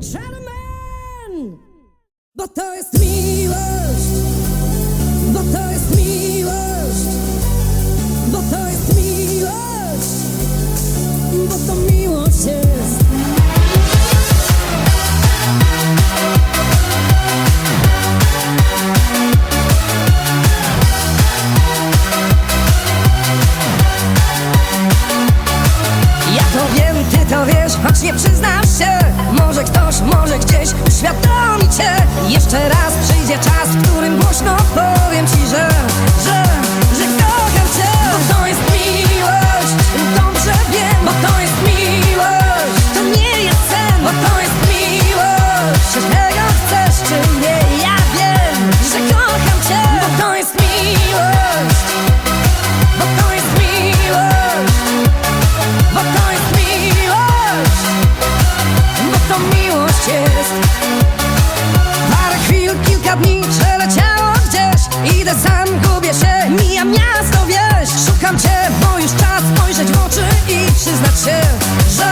Gentlemen! Bo to jest miłość! się, bo już czas spojrzeć w oczy i przyznać się, że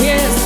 yes.